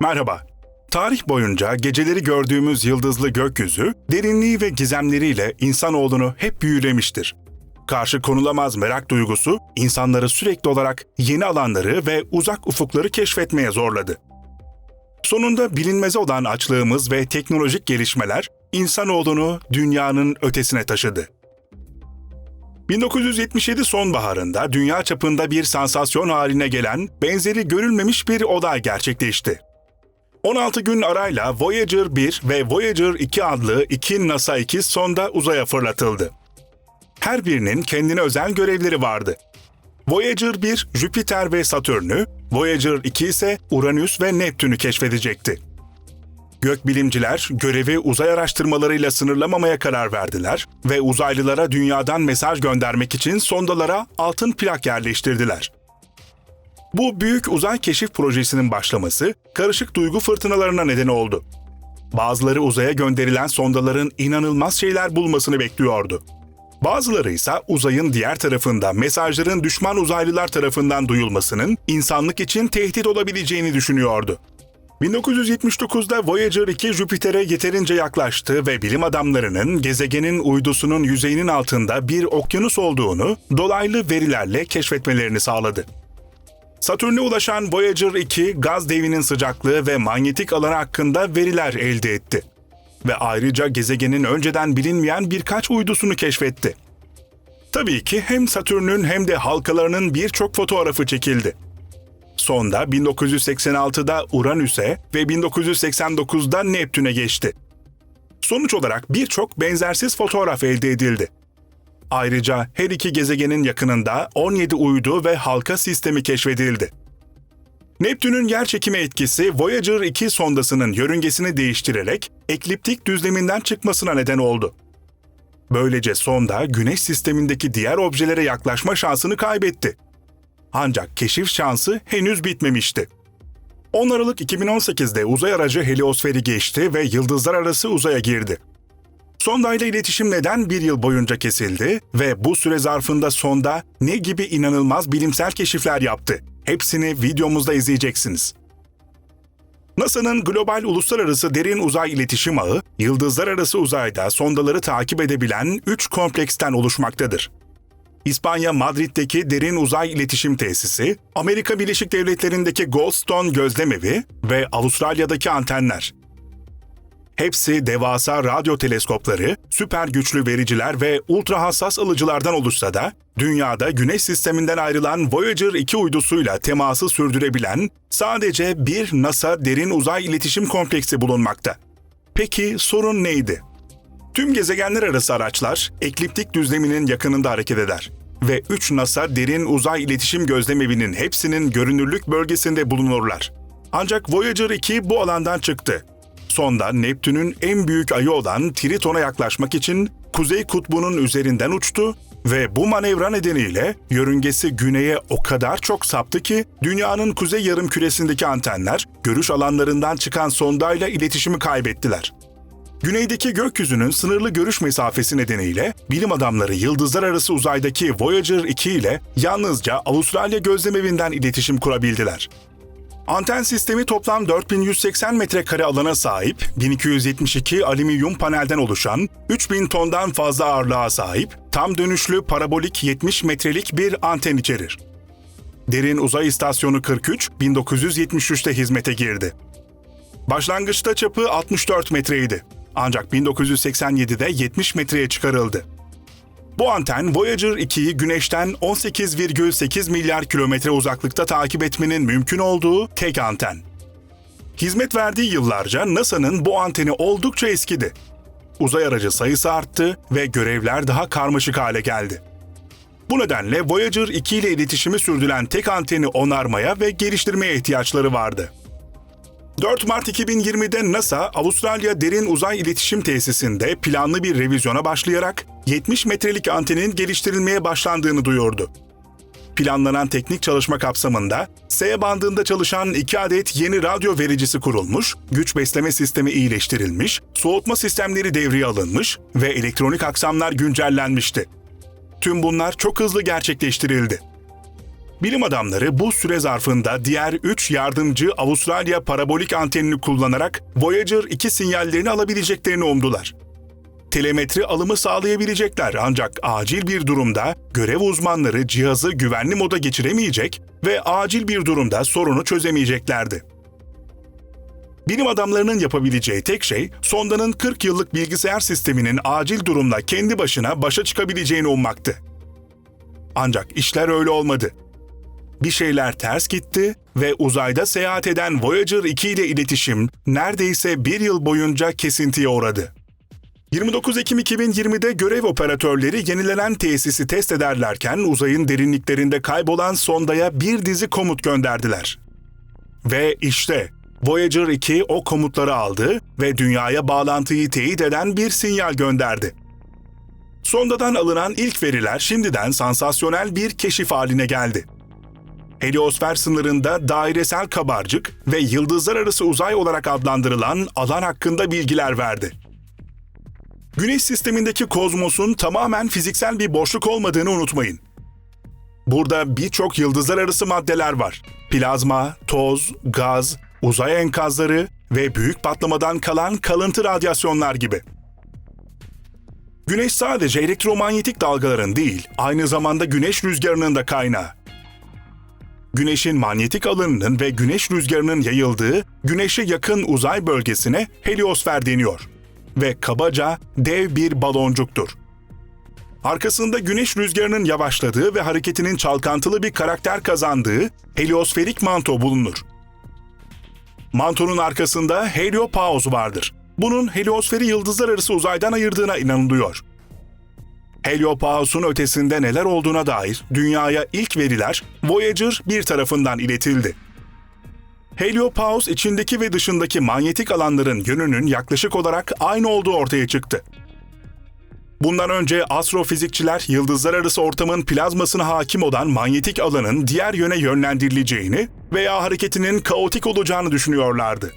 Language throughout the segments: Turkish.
Merhaba. Tarih boyunca geceleri gördüğümüz yıldızlı gökyüzü, derinliği ve gizemleriyle insanoğlunu hep büyülemiştir. Karşı konulamaz merak duygusu, insanları sürekli olarak yeni alanları ve uzak ufukları keşfetmeye zorladı. Sonunda bilinmeze olan açlığımız ve teknolojik gelişmeler, insanoğlunu dünyanın ötesine taşıdı. 1977 sonbaharında dünya çapında bir sansasyon haline gelen, benzeri görülmemiş bir olay gerçekleşti. 16 gün arayla Voyager 1 ve Voyager 2 adlı iki NASA ikiz sonda uzaya fırlatıldı. Her birinin kendine özel görevleri vardı. Voyager 1, Jüpiter ve Satürn'ü, Voyager 2 ise Uranüs ve Neptün'ü keşfedecekti. Gökbilimciler görevi uzay araştırmalarıyla sınırlamamaya karar verdiler ve uzaylılara dünyadan mesaj göndermek için sondalara altın plak yerleştirdiler. Bu büyük uzay keşif projesinin başlaması karışık duygu fırtınalarına neden oldu. Bazıları uzaya gönderilen sondaların inanılmaz şeyler bulmasını bekliyordu. Bazıları ise uzayın diğer tarafında mesajların düşman uzaylılar tarafından duyulmasının insanlık için tehdit olabileceğini düşünüyordu. 1979'da Voyager 2 Jüpiter'e yeterince yaklaştı ve bilim adamlarının gezegenin uydusunun yüzeyinin altında bir okyanus olduğunu dolaylı verilerle keşfetmelerini sağladı. Satürn'e ulaşan Voyager 2 gaz devinin sıcaklığı ve manyetik alanı hakkında veriler elde etti ve ayrıca gezegenin önceden bilinmeyen birkaç uydusunu keşfetti. Tabii ki hem Satürn'ün hem de halkalarının birçok fotoğrafı çekildi. Sonda 1986'da Uranüs'e ve 1989'da Neptün'e geçti. Sonuç olarak birçok benzersiz fotoğraf elde edildi. Ayrıca her iki gezegenin yakınında 17 uydu ve halka sistemi keşfedildi. Neptün'ün yer çekimi etkisi Voyager 2 sondasının yörüngesini değiştirerek ekliptik düzleminden çıkmasına neden oldu. Böylece sonda Güneş sistemindeki diğer objelere yaklaşma şansını kaybetti. Ancak keşif şansı henüz bitmemişti. 10 Aralık 2018'de uzay aracı heliosferi geçti ve yıldızlar arası uzaya girdi. Sondayla iletişim neden bir yıl boyunca kesildi ve bu süre zarfında sonda ne gibi inanılmaz bilimsel keşifler yaptı? Hepsini videomuzda izleyeceksiniz. NASA'nın global uluslararası derin uzay iletişim ağı, yıldızlar arası uzayda sondaları takip edebilen 3 kompleksten oluşmaktadır. İspanya Madrid'deki Derin Uzay İletişim Tesisi, Amerika Birleşik Devletleri'ndeki Goldstone Gözlemevi ve Avustralya'daki antenler. Hepsi devasa radyo teleskopları, süper güçlü vericiler ve ultra hassas alıcılardan oluşsa da, dünyada Güneş sisteminden ayrılan Voyager 2 uydusuyla teması sürdürebilen sadece bir NASA derin uzay iletişim kompleksi bulunmakta. Peki sorun neydi? Tüm gezegenler arası araçlar ekliptik düzleminin yakınında hareket eder ve 3 NASA derin uzay iletişim gözlemevinin hepsinin görünürlük bölgesinde bulunurlar. Ancak Voyager 2 bu alandan çıktı Sonda Neptün'ün en büyük ayı olan Triton'a yaklaşmak için Kuzey Kutbu'nun üzerinden uçtu ve bu manevra nedeniyle yörüngesi güneye o kadar çok saptı ki dünyanın kuzey yarım küresindeki antenler görüş alanlarından çıkan sondayla iletişimi kaybettiler. Güneydeki gökyüzünün sınırlı görüş mesafesi nedeniyle bilim adamları yıldızlar arası uzaydaki Voyager 2 ile yalnızca Avustralya gözlemevinden iletişim kurabildiler. Anten sistemi toplam 4180 metrekare alana sahip, 1272 alüminyum panelden oluşan, 3000 tondan fazla ağırlığa sahip, tam dönüşlü parabolik 70 metrelik bir anten içerir. Derin Uzay İstasyonu 43, 1973'te hizmete girdi. Başlangıçta çapı 64 metreydi. Ancak 1987'de 70 metreye çıkarıldı. Bu anten Voyager 2'yi Güneş'ten 18,8 milyar kilometre uzaklıkta takip etmenin mümkün olduğu tek anten. Hizmet verdiği yıllarca NASA'nın bu anteni oldukça eskidi. Uzay aracı sayısı arttı ve görevler daha karmaşık hale geldi. Bu nedenle Voyager 2 ile iletişimi sürdüren tek anteni onarmaya ve geliştirmeye ihtiyaçları vardı. 4 Mart 2020'de NASA, Avustralya Derin Uzay İletişim Tesisi'nde planlı bir revizyona başlayarak 70 metrelik antenin geliştirilmeye başlandığını duyurdu. Planlanan teknik çalışma kapsamında S bandında çalışan iki adet yeni radyo vericisi kurulmuş, güç besleme sistemi iyileştirilmiş, soğutma sistemleri devreye alınmış ve elektronik aksamlar güncellenmişti. Tüm bunlar çok hızlı gerçekleştirildi. Bilim adamları bu süre zarfında diğer 3 yardımcı Avustralya parabolik antenini kullanarak Voyager 2 sinyallerini alabileceklerini umdular. Telemetri alımı sağlayabilecekler ancak acil bir durumda görev uzmanları cihazı güvenli moda geçiremeyecek ve acil bir durumda sorunu çözemeyeceklerdi. Bilim adamlarının yapabileceği tek şey sondanın 40 yıllık bilgisayar sisteminin acil durumla kendi başına başa çıkabileceğini ummaktı. Ancak işler öyle olmadı. Bir şeyler ters gitti ve uzayda seyahat eden Voyager 2 ile iletişim neredeyse bir yıl boyunca kesintiye uğradı. 29 Ekim 2020'de görev operatörleri yenilenen tesisi test ederlerken uzayın derinliklerinde kaybolan sondaya bir dizi komut gönderdiler. Ve işte Voyager 2 o komutları aldı ve dünyaya bağlantıyı teyit eden bir sinyal gönderdi. Sondadan alınan ilk veriler şimdiden sansasyonel bir keşif haline geldi. Heliosfer sınırında dairesel kabarcık ve yıldızlar arası uzay olarak adlandırılan alan hakkında bilgiler verdi. Güneş sistemindeki kozmosun tamamen fiziksel bir boşluk olmadığını unutmayın. Burada birçok yıldızlar arası maddeler var. Plazma, toz, gaz, uzay enkazları ve büyük patlamadan kalan kalıntı radyasyonlar gibi. Güneş sadece elektromanyetik dalgaların değil, aynı zamanda güneş rüzgarının da kaynağı. Güneşin manyetik alanının ve güneş rüzgarının yayıldığı güneşe yakın uzay bölgesine heliosfer deniyor ve kabaca dev bir baloncuktur. Arkasında güneş rüzgarının yavaşladığı ve hareketinin çalkantılı bir karakter kazandığı heliosferik manto bulunur. Mantonun arkasında heliopause vardır. Bunun heliosferi yıldızlar arası uzaydan ayırdığına inanılıyor. Heliopause'un ötesinde neler olduğuna dair dünyaya ilk veriler Voyager 1 tarafından iletildi. Heliopause içindeki ve dışındaki manyetik alanların yönünün yaklaşık olarak aynı olduğu ortaya çıktı. Bundan önce astrofizikçiler yıldızlar arası ortamın plazmasına hakim olan manyetik alanın diğer yöne yönlendirileceğini veya hareketinin kaotik olacağını düşünüyorlardı.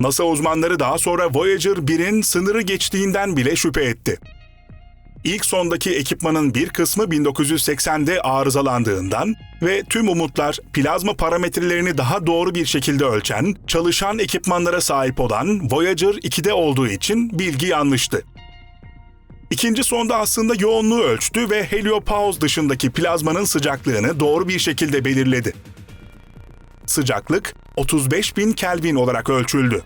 NASA uzmanları daha sonra Voyager 1'in sınırı geçtiğinden bile şüphe etti. İlk sondaki ekipmanın bir kısmı 1980'de arızalandığından ve tüm umutlar plazma parametrelerini daha doğru bir şekilde ölçen, çalışan ekipmanlara sahip olan Voyager 2'de olduğu için bilgi yanlıştı. İkinci sonda aslında yoğunluğu ölçtü ve heliopause dışındaki plazmanın sıcaklığını doğru bir şekilde belirledi. Sıcaklık 35.000 Kelvin olarak ölçüldü.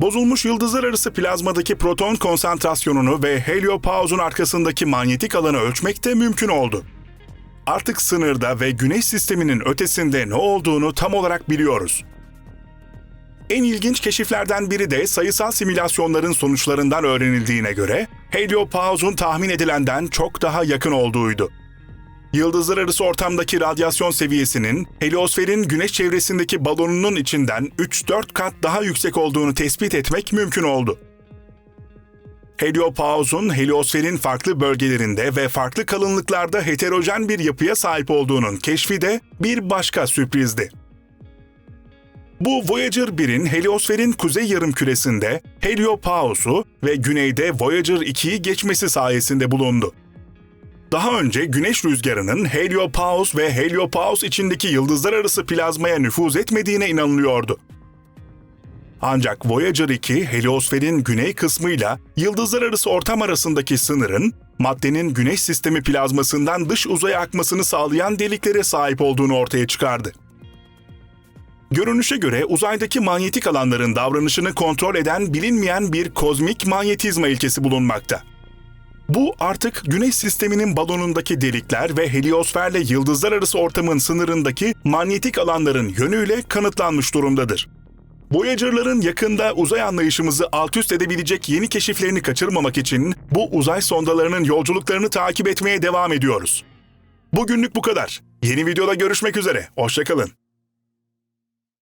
Bozulmuş yıldızlar arası plazmadaki proton konsantrasyonunu ve heliopause'un arkasındaki manyetik alanı ölçmek de mümkün oldu. Artık sınırda ve güneş sisteminin ötesinde ne olduğunu tam olarak biliyoruz. En ilginç keşiflerden biri de sayısal simülasyonların sonuçlarından öğrenildiğine göre heliopause'un tahmin edilenden çok daha yakın olduğuydu. Yıldızlar arası ortamdaki radyasyon seviyesinin heliosferin güneş çevresindeki balonunun içinden 3-4 kat daha yüksek olduğunu tespit etmek mümkün oldu. Heliopause'un heliosferin farklı bölgelerinde ve farklı kalınlıklarda heterojen bir yapıya sahip olduğunun keşfi de bir başka sürprizdi. Bu Voyager 1'in heliosferin kuzey yarım küresinde heliopause'u ve güneyde Voyager 2'yi geçmesi sayesinde bulundu. Daha önce güneş rüzgarının heliopause ve heliopause içindeki yıldızlar arası plazmaya nüfuz etmediğine inanılıyordu. Ancak Voyager 2, heliosferin güney kısmıyla yıldızlar arası ortam arasındaki sınırın, maddenin güneş sistemi plazmasından dış uzaya akmasını sağlayan deliklere sahip olduğunu ortaya çıkardı. Görünüşe göre uzaydaki manyetik alanların davranışını kontrol eden bilinmeyen bir kozmik manyetizma ilkesi bulunmakta. Bu artık Güneş sisteminin balonundaki delikler ve heliosferle yıldızlar arası ortamın sınırındaki manyetik alanların yönüyle kanıtlanmış durumdadır. Voyager'ların yakında uzay anlayışımızı alt üst edebilecek yeni keşiflerini kaçırmamak için bu uzay sondalarının yolculuklarını takip etmeye devam ediyoruz. Bugünlük bu kadar. Yeni videoda görüşmek üzere. Hoşçakalın.